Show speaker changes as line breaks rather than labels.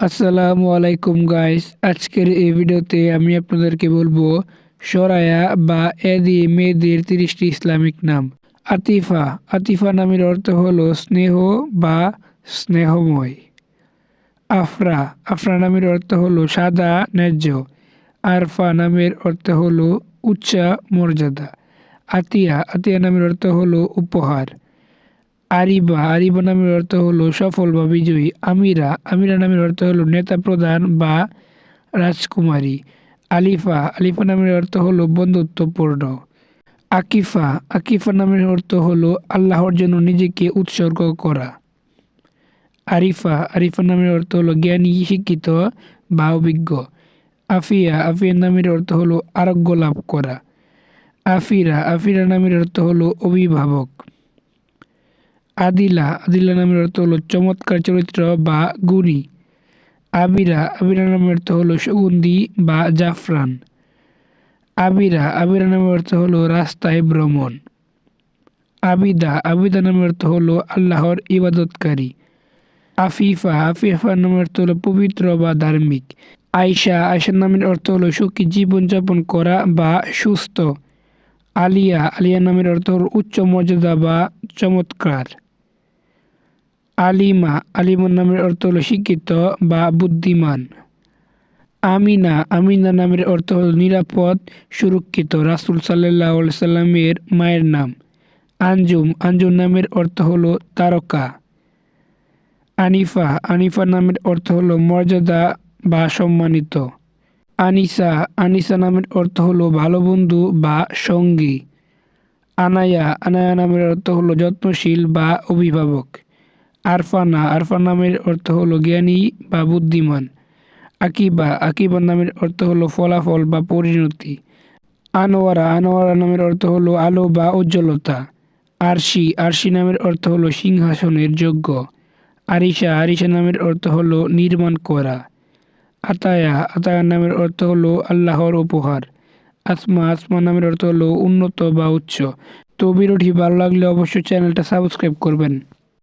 আসসালামু আলাইকুম গাইস আজকের এই ভিডিওতে আমি আপনাদেরকে বলব সরায়া বা এ দিয়ে মেয়েদের তিরিশটি ইসলামিক নাম। আতিফা আতিফা নামের অর্থ হলো স্নেহ বা স্নেহময়। আফরা আফরা নামের অর্থ হলো সাদা, ন্যায্য। আরফা নামের অর্থ হলো উচ্চা মর্যাদা। আতিয়া আতিয়া নামের অর্থ হলো উপহার। আরিবা আরিবা নামের অর্থ হলো সফল বা বিজয়ী। আমিরা আমিরা নামের অর্থ হলো নেতা প্রধান বা রাজকুমারী। আলিফা আলিফা নামের অর্থ হলো বন্ধুত্বপূর্ণ। আকিফা আকিফা নামের অর্থ হলো আল্লাহর জন্য নিজেকে উৎসর্গ করা। আরিফা আরিফা নামের অর্থ হলো জ্ঞানী, শিক্ষিত বা অভিজ্ঞ। আফিয়া আফিয়া নামের অর্থ হলো আরোগ্য লাভ করা। আফিরা আফিরা নামের অর্থ হলো অভিভাবক। আদিলা আদিলা নামের অর্থ হলো চমৎকার চরিত্র বা গুণী। আবিরা আবিরা নামের অর্থ হলো সুগন্ধি বা জাফরান। আবিরা আবিরা নামের অর্থ হলো রাস্তায় ভ্রমণ। আবিদা আবিদা নামের অর্থ হলো আল্লাহর ইবাদতকারী। আফিফা আফিফা নামের অর্থ হলো পবিত্র বা ধার্মিক। আয়সা আয়সার নামের অর্থ হলো সুখী জীবনযাপন করা বা সুস্থ। আলিয়া আলিয়া নামের অর্থ হলো উচ্চ মর্যাদা বা চমৎকার। আলিমা আলিমা নামের অর্থ হলো শিক্ষিত বা বুদ্ধিমান। আমিনা আমিনা নামের অর্থ হলো নিরাপদ, সুরক্ষিত, রাসুল সাল্লাহ সাল্লামের মায়ের নাম। আঞ্জুম আঞ্জুম নামের অর্থ হলো তারকা। আনিফা আনিফা নামের অর্থ হলো মর্যাদা বা সম্মানিত। আনিসা আনিসা নামের অর্থ হলো ভালো বন্ধু বা সঙ্গী। আনায়া আনায়া নামের অর্থ হলো যত্নশীল বা অভিভাবক। আরফানা আরফা নামের অর্থ হলো জ্ঞানী বা বুদ্ধিমান। আকিবা আকিবা নামের অর্থ হলো ফলাফল বা পরিণতি। আনোয়ারা আনোয়ারা নামের অর্থ হলো আলো বা উজ্জ্বলতা। আরশি আরশি নামের অর্থ হলো সিংহাসনের যোগ্য। আরিশা আরিশা নামের অর্থ হলো নির্মাণ করা। আতায়া আতায়া নামের অর্থ হলো আল্লাহর উপহার। আসমা আসমা নামের অর্থ হলো উন্নত বা উচ্চ। তো ভিডিওটি ভালো লাগলে অবশ্যই চ্যানেলটা সাবস্ক্রাইব করবেন।